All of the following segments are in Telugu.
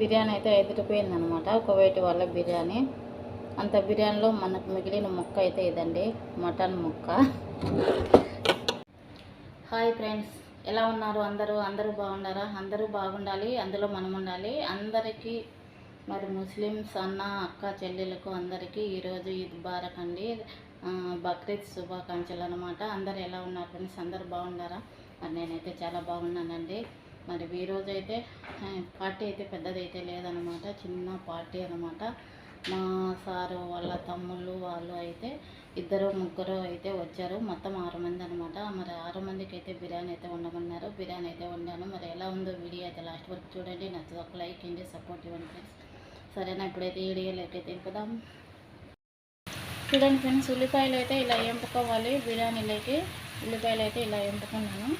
బిర్యానీ అయితే ఎదిరిపోయింది అనమాట కువైట్ వాళ్ళ బిర్యానీ. అంత బిర్యానీలో మనకు మిగిలిన ముక్క అయితే ఇదండి. మటన్ ముక్క. Hi friends. ఎలా ఉన్నారు అందరూ? అందరూ బాగున్నారా? అందరూ బాగుండాలి. అందులో మనం ఉండాలి. అందరికీ మరి ముస్లిమ్స్ అన్న అక్క చెల్లెలకు అందరికీ ఈరోజు ఈద్ బారక్ అండి. బక్రీద్ శుభాకాంక్షలు అనమాట అందరు ఎలా ఉన్నారు ఫ్రెండ్స్? అందరు బాగున్నారా? మరి నేనైతే చాలా బాగున్నానండి. మరి ఈరోజు అయితే పార్టీ అయితే పెద్దదైతే లేదనమాట చిన్న పార్టీ అనమాట మా సారు వాళ్ళ తమ్ముళ్ళు వాళ్ళు అయితే ఇద్దరు ముగ్గురు అయితే వచ్చారు. మొత్తం ఆరు మంది అనమాట మరి ఆరు మందికి అయితే బిర్యానీ అయితే ఉండమన్నారు బిర్యానీ అయితే వండాను. మరి ఎలా ఉందో వీడియో అయితే లాస్ట్ వరకు చూడండి. నచ్చదు ఒక లైక్ ఇండి సపోర్ట్ ఇవ్వండి ఫ్రెండ్స్. సరేనా ఇప్పుడైతే వీడియోలోకి అయితే ఇంపుదాం. చూడండి ఫ్రెండ్స్ ఉల్లిపాయలు అయితే ఇలా ఎంపుకోవాలి. బిర్యానీలోకి ఉల్లిపాయలు అయితే ఇలా ఎంపుకున్నాను.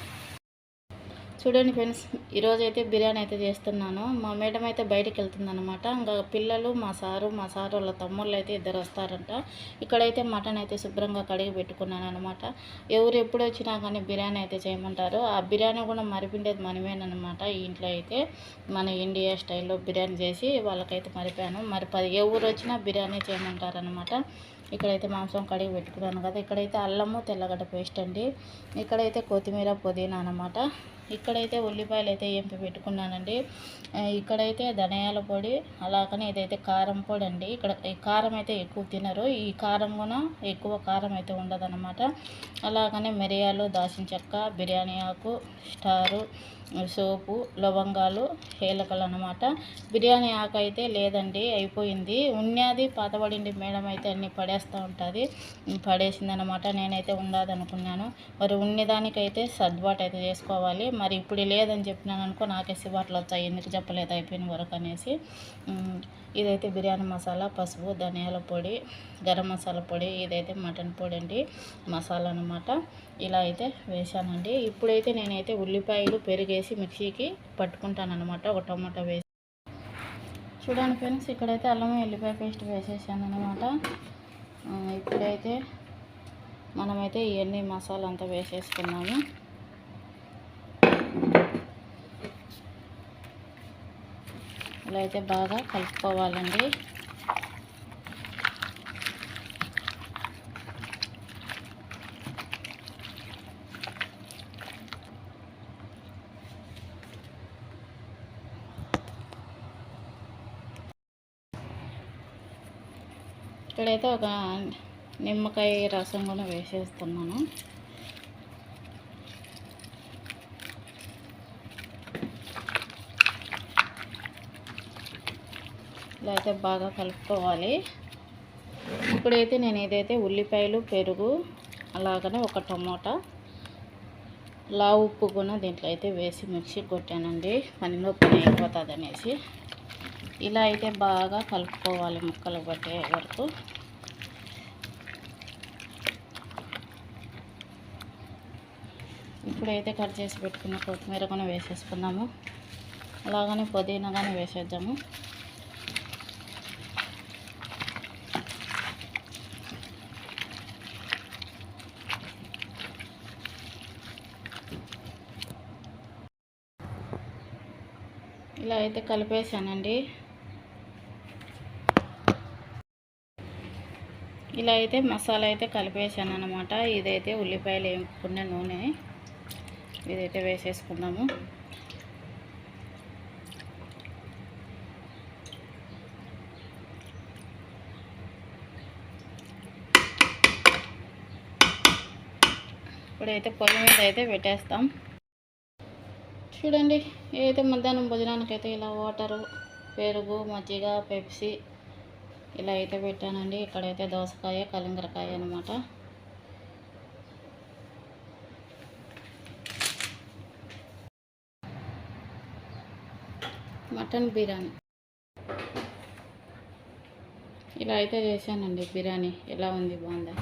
చూడండి ఫ్రెండ్స్ ఈరోజు అయితే బిర్యానీ అయితే చేస్తున్నాను. మా మేడం అయితే బయటకు వెళ్తుంది అనమాట ఇంకా పిల్లలు మా సారు మా సారు వాళ్ళ తమ్ముళ్ళు అయితే ఇద్దరు వస్తారంట. ఇక్కడైతే మటన్ అయితే శుభ్రంగా కడిగి పెట్టుకున్నాను అనమాట ఎవరు ఎప్పుడు వచ్చినా కానీ బిర్యానీ అయితే చేయమంటారు. ఆ బిర్యానీ కూడా మరిపిండేది మనమేనమాట ఈ ఇంట్లో అయితే. మన ఇండియా స్టైల్లో బిర్యానీ చేసి వాళ్ళకైతే మరిపాను. మరి పది ఎవరు వచ్చినా బిర్యానీ చేయమంటారనమాట ఇక్కడైతే మాంసం కడిగి పెట్టుకున్నాను కదా. ఇక్కడైతే అల్లము తెల్లగడ్డ పేస్ట్ అండి. ఇక్కడైతే కొత్తిమీర పుదీనా అనమాట ఇక్కడైతే ఉల్లిపాయలు అయితే ఏంపి పెట్టుకున్నానండి. ఇక్కడైతే ధనియాల పొడి అలాగనే ఇదైతే కారం పొడి అండి ఇక్కడ ఈ కారం అయితే ఎక్కువ తినరు. ఈ కారం కూడా ఎక్కువ కారం అయితే ఉండదన్నమాట. అలాగనే మిరియాలు దాల్చిన చెక్క బిర్యానీ ఆకు స్టారు సోపు లవంగాలు ఏలకలు అనమాట బిర్యానీ ఆకు అయితే లేదండి అయిపోయింది. ఉన్నది పాతబడింది మేడం అయితే అన్ని పడేస్తూ ఉంటుంది. పడేసింది అనమాట నేనైతే ఉండదు అనుకున్నాను మరి ఉన్నదానికైతే సర్దుబాటు అయితే చేసుకోవాలి. మరి ఇప్పుడు లేదని చెప్పినాను అనుకో నాకే సిబాట్లు వచ్చాయి ఎందుకు చెప్పలేదు? అయిపోయిన వరకు అనేసి. ఇదైతే బిర్యానీ మసాలా పసుపు ధనియాల పొడి గరం మసాలా పొడి ఇదైతే మటన్ పొడి అండి మసాలా అనమాట ఇలా అయితే వేసానండి ఇప్పుడైతే నేనైతే ఉల్లిపాయలు పెరిగే వేసి మిక్సీకి పట్టుకుంటాను అనమాట ఒక టమాటా వేసి. చూడండి ఫ్రెండ్స్ ఇక్కడైతే అల్లం ఎల్లిపాయ పేస్ట్ వేసేసాను అనమాట ఇప్పుడైతే మనమైతే ఇవన్నీ మసాలా అంతా వేసేసుకున్నాము. ఇలా అయితే బాగా కలుపుకోవాలండి. ఇక్కడైతే ఒక నిమ్మకాయ రసం కూడా వేసేస్తున్నాను. ఇలా అయితే బాగా కలుపుకోవాలి. ఇప్పుడైతే నేను ఏదైతే ఉల్లిపాయలు పెరుగు అలాగనే ఒక టమోటా లా ఉప్పు కూడా దీంట్లో అయితే వేసి మిక్సీ కొట్టానండి. పనిలో పని అయిపోతుంది అనేసి ఇలా అయితే బాగా కలుపుకోవాలి ముక్కలు పట్టే వరకు. ఇప్పుడైతే కట్ చేసి పెట్టుకున్న కొత్తిమీర కూడా వేసేసుకుందాము. అలాగనే పుదీనా కానీ వేసేద్దాము. ఇలా అయితే కలిపేసానండి ఇలా అయితే మసాలా అయితే కలిపేసాను అనమాట ఇదైతే ఉల్లిపాయలు వేపుకున్న నూనె. ఇదైతే వేసేసుకుందాము. ఇప్పుడైతే పొయ్యి మీద అయితే పెట్టేస్తాం. చూడండి ఏదైతే మధ్యాహ్నం భోజనానికి అయితే ఇలా వాటరు పెరుగు మజ్జిగ పెప్సీ ఇలా అయితే పెట్టానండి. ఇక్కడైతే దోసకాయ కలింగరకాయ అనమాట మటన్ బిర్యానీ. ఇలా అయితే చేశానండి బిర్యానీ. ఎలా ఉంది? బాగుందా?